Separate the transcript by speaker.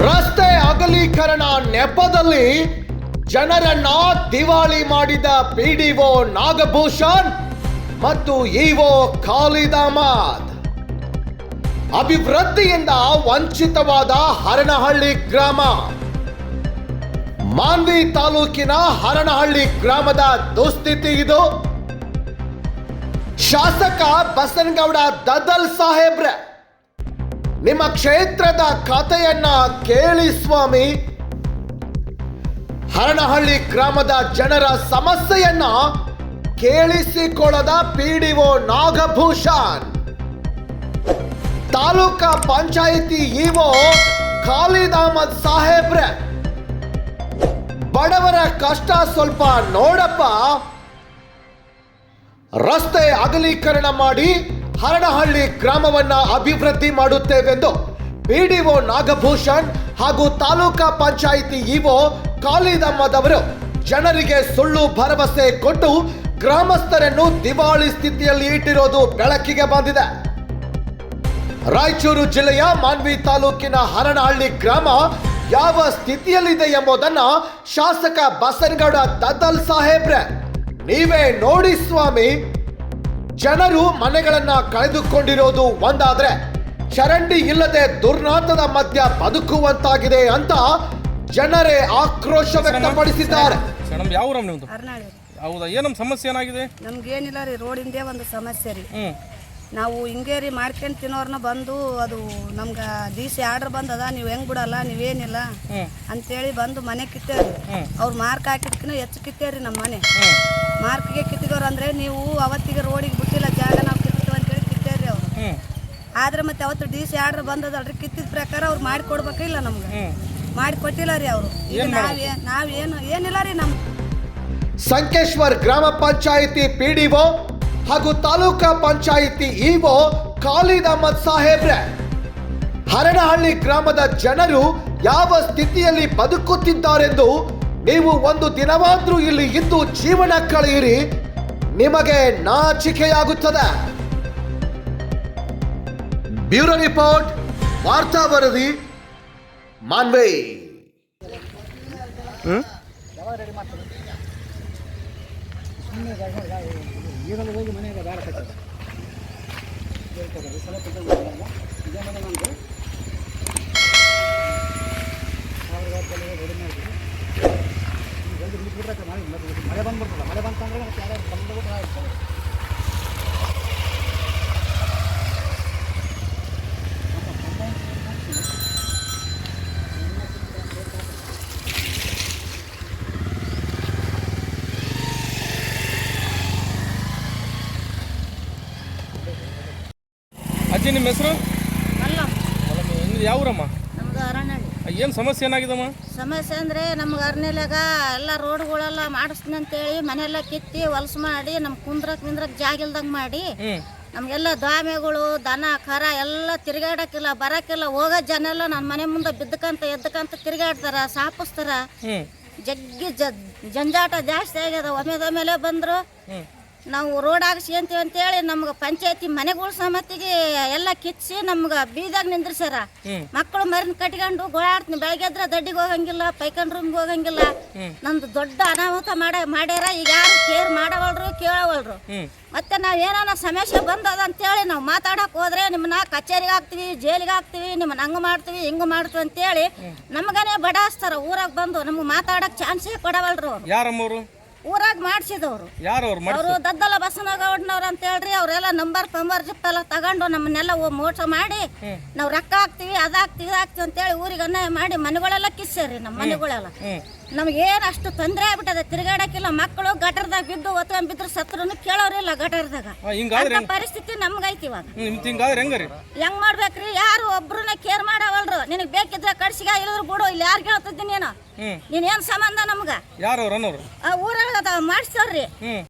Speaker 1: ರಸ್ತೆ ಅಗಲೀಕರಣ ನೆಪದಲ್ಲಿ ಜನರನ್ನ ದಿವಾಳಿ ಮಾಡಿದ ಪಿಡಿಒ ನಾಗಭೂಷಣ್ ಮತ್ತು ಇಒ ಖಾಲಿದ್ ಅಹಮದ್ ಅಭಿವೃದ್ಧಿಯಿಂದ ವಂಚಿತವಾದ ಹರನಹಳ್ಳಿ ಗ್ರಾಮ. ಮಾನ್ವಿ ತಾಲೂಕಿನ ಹರನಹಳ್ಳಿ ಗ್ರಾಮದ ದುಸ್ಥಿತಿ ಇದು. ಶಾಸಕ ಬಸನಗೌಡ ದದಲ್ ಸಾಹೇಬ್ರೆ. ನಿಮ್ಮ ಕ್ಷೇತ್ರದ ಕಥೆಯನ್ನ ಕೇಳಿ ಸ್ವಾಮಿ. ಹರನಹಳ್ಳಿ ಗ್ರಾಮದ ಜನರ ಸಮಸ್ಯೆಯನ್ನ ಕೇಳಿಸಿಕೊಳ್ಳದ ಪಿಡಿಒ ನಾಗಭೂಷಣ್. ತಾಲೂಕಾ ಪಂಚಾಯಿತಿ ಇಒ ಖಾಲಿದ್ ಅಹಮದ್ ಸಾಹೇಬ್ರೆ. ಬಡವರ ಕಷ್ಟ ಸ್ವಲ್ಪ ನೋಡಪ್ಪ. ರಸ್ತೆ ಅಗಲೀಕರಣ ಮಾಡಿ ಹರಡಹಳ್ಳಿ ಗ್ರಾಮವನ್ನ ಅಭಿವೃದ್ಧಿ ಮಾಡುತ್ತೇವೆಂದು ಪಿಡಿಒ ನಾಗಭೂಷಣ್ ಹಾಗೂ ತಾಲೂಕಾ ಪಂಚಾಯಿತಿ ಇಒ ಕಾಳಿದಮ್ಮದವರು ಜನರಿಗೆ ಸುಳ್ಳು ಭರವಸೆ ಕೊಟ್ಟು ಗ್ರಾಮಸ್ಥರನ್ನು ದಿವಾಳಿ ಸ್ಥಿತಿಯಲ್ಲಿ ಇಟ್ಟಿರೋದು ಬೆಳಕಿಗೆ ಬಂದಿದೆ. ರಾಯಚೂರು ಜಿಲ್ಲೆಯ ಮಾನ್ವಿ ತಾಲೂಕಿನ ಹರನಹಳ್ಳಿ ಗ್ರಾಮ ಯಾವ ಸ್ಥಿತಿಯಲ್ಲಿದೆ ಎಂಬುದನ್ನ ಶಾಸಕ ಬಸನಗೌಡ ದದ್ದಲ್ ಸಾಹೇಬ್ರೆ, ನೀವೇ ನೋಡಿ ಸ್ವಾಮಿ. ಜನರು ಮನೆಗಳನ್ನ ಕಳೆದುಕೊಂಡಿರೋದು ಒಂದಾದ್ರೆ ಚರಂಡಿ ಇಲ್ಲದೆ ದುರ್ನಾತದ ಮಧ್ಯ ಬದುಕುವಂತಾಗಿದೆ ಅಂತ ಜನರೇ ಆಕ್ರೋಶ ವ್ಯಕ್ತಪಡಿಸಿದ್ದಾರೆ.
Speaker 2: ಮೇಡಮ್ ಯಾವ ಊರಮ್ಮ ನಿಮ್ದು?
Speaker 3: ಅರ್ನಾಳಿ
Speaker 2: ಹೌದಾ ಏನಮ್ಮ ಸಮಸ್ಯೆ ಏನಾಗಿದೆ?
Speaker 3: ನಮ್ಗೇನಿಲ್ಲ ರೀ ರೋಡಿಂದೇ ಒಂದು ಸಮಸ್ಯೆ ರೀ. ನಾವು ಹಿಂಗೆ ರೀ ಮಾಡ್ಕೊಂಡು ತಿನ್ನೋರ್ನ ಬಂದು ಅದು ನಮ್ಗೆ ಡಿ ಸಿ ಆರ್ಡರ್ ಬಂದದ ನೀವು ಹೆಂಗ್ ಬಿಡಲ್ಲ ನೀವೇನಿಲ್ಲ ಅಂತೇಳಿ ಬಂದು ಮನೆ ಕಿತ್ತೇರಿ. ಅವ್ರು ಮಾರ್ಕ್ ಹಾಕಿದ್ಕಿನ ಹೆಚ್ಚು ಕಿತ್ತೇರಿ ನಮ್ಮ ಮನೆ. ಮಾರ್ಕ್ಗೆ ಕಿತ್ತಿದವ್ರು ಅಂದರೆ ನೀವು ಅವತ್ತಿಗೆ ರೋಡಿಗೆ ಬಿಟ್ಟಿಲ್ಲ ಜಾಗ ನಾವು ಕಿತ್ತೀವಿ ಅಂತೇಳಿ ಕಿತ್ತೇರಿ ಅವ್ರು
Speaker 2: ಹ್ಞೂ
Speaker 3: ಆದ್ರೆ ಮತ್ತೆ ಅವತ್ತು ಡಿ ಸಿ ಆರ್ಡರ್ ಬಂದದಲ್ರಿ ಕಿತ್ತಿದ ಪ್ರಕಾರ ಅವ್ರು ಮಾಡಿ ಕೊಡ್ಬೇಕಿಲ್ಲ ನಮ್ಗೆ. ಮಾಡಿ ಕೊಟ್ಟಿಲ್ಲ ರೀ ಅವರು. ನಾವೇ ನಾವೇನು ಏನಿಲ್ಲ ರೀ ನಮ್
Speaker 1: ಸಂಕೇಶ್ವರ್ ಗ್ರಾಮ ಪಂಚಾಯಿತಿ ಪಿಡಿಒ ಹಾಗೂ ತಾಲೂಕಾ ಪಂಚಾಯಿತಿ ಇಒ ಖಾಲಿದ್ ಅಹಮದ್ ಸಾಹೇಬ್ರೆ. ಹರಣಹಳ್ಳಿ ಗ್ರಾಮದ ಜನರು ಯಾವ ಸ್ಥಿತಿಯಲ್ಲಿ ಬದುಕುತ್ತಿದ್ದಾರೆಂದು ನೀವು ಒಂದು ದಿನವಾದ್ರೂ ಇಲ್ಲಿ ಇದ್ದು ಜೀವನ ಕಳೆಯಿರಿ. ನಿಮಗೆ ನಾಚಿಕೆಯಾಗುತ್ತದೆ. ಬ್ಯೂರೋ ರಿಪೋರ್ಟ್ ವಾರ್ತಾ ವರದಿ ಮಾನ್ವೇ
Speaker 2: ಅಜ್ಜಿ ನಿಮ್ಮ ಹೆಸರು?
Speaker 3: ಯಾವ್ರಮ್ಮ
Speaker 2: ಏನ್ ಯಾವ ಊರಮ್ಮ?
Speaker 3: ನಮ್ದು ಅರಣ್ಯಳ್ಳಿ
Speaker 2: ಏನು ಸಮಸ್ಯೆ ಏನಾಗಿದಮ್ಮ?
Speaker 3: ಸಮಸ್ಯೆ ಅಂದರೆ ನಮ್ಗೆ ಅರ್ನೆಲಾಗ ಎಲ್ಲ ರೋಡ್ಗಳೆಲ್ಲ ಮಾಡಿಸ್ತೀನಿ ಅಂತೇಳಿ ಮನೆಯೆಲ್ಲ ಕಿತ್ತಿ ಹೊಲಸು ಮಾಡಿ ನಮ್ಮ ಕುಂದ್ರಕ್ ನಿಂದ್ರಕ್ ಜಾಗ ಇಲ್ದಂಗೆ ಮಾಡಿ ನಮಗೆಲ್ಲ ದಾಮೆಗಳು ದನ ಕರ ಎಲ್ಲ ತಿರುಗಾಡಕ್ಕಿಲ್ಲ ಬರಕ್ಕಿಲ್ಲ. ಹೋಗೋ ಜನ ಎಲ್ಲ ನನ್ನ ಮನೆ ಮುಂದೆ ಬಿದ್ದಕಂತ ಎದ್ದಕಂತ ತಿರುಗಾಡ್ತಾರ ಸಾಪಿಸ್ತಾರ. ಜಗ್ಗಿ ಜ ಜಂಜಾಟ ಜಾಸ್ತಿ ಆಗ್ಯದ. ಒಮ್ಮೆದ ಮೇಲೆ ಬಂದರು ನಾವು ರೋಡ್ ಹಾಕ್ಸ್ಕೊಂತೀವಿ ಅಂತೇಳಿ ನಮ್ಗೆ ಪಂಚಾಯತಿ ಮನೆಗಳು ಸಮತಿಗೆ ಎಲ್ಲ ಕಿಚ್ಚಿ ನಮ್ಗೆ ಬೀದಾಗ ನಿಂದ್ರಿಸ್ಯಾರ. ಮಕ್ಕಳು ಮರಿನ ಕಟ್ಕೊಂಡು ಗೋಳಾಡ್ತೀನಿ ಬೆಳಗ್ಗೆ ಎದ್ರೆ ದಡ್ಡಿಗೆ ಹೋಗಂಗಿಲ್ಲ ಪೈಕನ್ ರೂಮ್ಗೆ ಹೋಗಂಗಿಲ್ಲ. ನಮ್ದು ದೊಡ್ಡ ಅನಾಹುತ ಮಾಡ ಮಾಡ್ಯಾರ. ಈಗ ಯಾರು ಕೇರ್ ಮಾಡವಲ್ರು ಕೇಳವಲ್ರು. ಮತ್ತೆ ನಾವು ಏನಾನ ಸಮಸ್ಯೆ ಬಂದದ ಅಂತೇಳಿ ನಾವು ಮಾತಾಡಕ್ ಹೋದ್ರೆ ನಿಮ್ಮನ್ನ ಕಚೇರಿಗೆ ಹಾಕ್ತೀವಿ ಜೈಲಿಗೆ ಹಾಕ್ತೀವಿ ನಿಮ್ಮನ್ನ ಹಂಗೆ ಮಾಡ್ತೀವಿ ಹಿಂಗೆ ಮಾಡ್ತೀವಿ ಅಂತೇಳಿ ನಮಗನೇ ಬಡಾಸ್ತಾರ. ಊರಾಗ ಬಂದು ನಮ್ಗೆ ಮಾತಾಡಕ್ಕೆ ಚಾನ್ಸೇ ಕೊಡವಲ್ರು. ಅವ್ರು. ಊರಾಗ ಮಾಡಿಸಿದವ್ರು.
Speaker 2: ಯಾರು ಅವ್ರು ಮಾಡಿ
Speaker 3: ಅವರು ದದ್ದಲ ಬಸನಗೌಡನವ್ರು ಅಂತ ಹೇಳ್ರಿ ಅವರೆಲ್ಲ ನಂಬರ್ ಪಂಬರ್ ಜಿಪ್ ಎಲ್ಲ ತಗೊಂಡು ನಮ್ಮನ್ನೆಲ್ಲ ಮೋಸ ಮಾಡಿ ನಾವು ರೊಕ್ಕ ಹಾಕ್ತಿವಿ ಅದ್ ಹಾಕ್ತಿವಿ ಇದ್ ಹಾಕ್ತಿವಿ ಅಂತೇಳಿ ಊರಿಗೆ ಅನ್ಯಾಯ ಮಾಡಿ ಮನೆಗಳೆಲ್ಲ ಕಿಸ್ಸೇರಿ ನಮ್ಮ ಮನೆಗಳೆಲ್ಲ.
Speaker 2: ನಮ್ಗೆ
Speaker 3: ನಮ್ಗೇನು ಅಷ್ಟು ತೊಂದರೆ ಆಗ್ಬಿಟ್ಟದೆ ತಿರುಗಾಡಕ್ಕಿಲ್ಲ. ಮಕ್ಕಳು ಗಟರ್ದಾಗ ಬಿದ್ದು ಒತ್ಕೊಂಡ್ ಬಿದ್ರು ಸತ್ರನು ಕೇಳೋರಿಲ್ಲ ಗಟರ್ದಾಗ.
Speaker 2: ಹಾಂ ಹಿಂಗಾದ್ರೆ
Speaker 3: ಅಂತ ಪರಿಸ್ಥಿತಿ ನಮ್ಗೈತಿ ಇವಾಗ.
Speaker 2: ನಿಮ್ದು ಹಿಂಗಾದ್ರೆ ಹೆಂಗ ರೀ
Speaker 3: ಹೆಂಗ್ ಮಾಡ್ಬೇಕ್ರಿ? ಯಾರು ಒಬ್ರನ್ನ ಕೇರ್ ಮಾಡವಲ್ರು ನಿನಗ್ ಬೇಕಿದ್ರೆ ಕಡ್ಸಿಗ ಇಲ್ಲದ್ರು ಬಿಡು ಇಲ್ಲಿ ಯಾರು ಕೇಳ್ತಿದ್ದೀನಿ ನೀನು? ನೀನ್ ಏನ್ ಸಂಬಂಧ ನಮ್ಗ?
Speaker 2: ಯಾರು ಅವ್ರು ಅನ್ನೋರು?
Speaker 3: ಆ ಊರಾಗ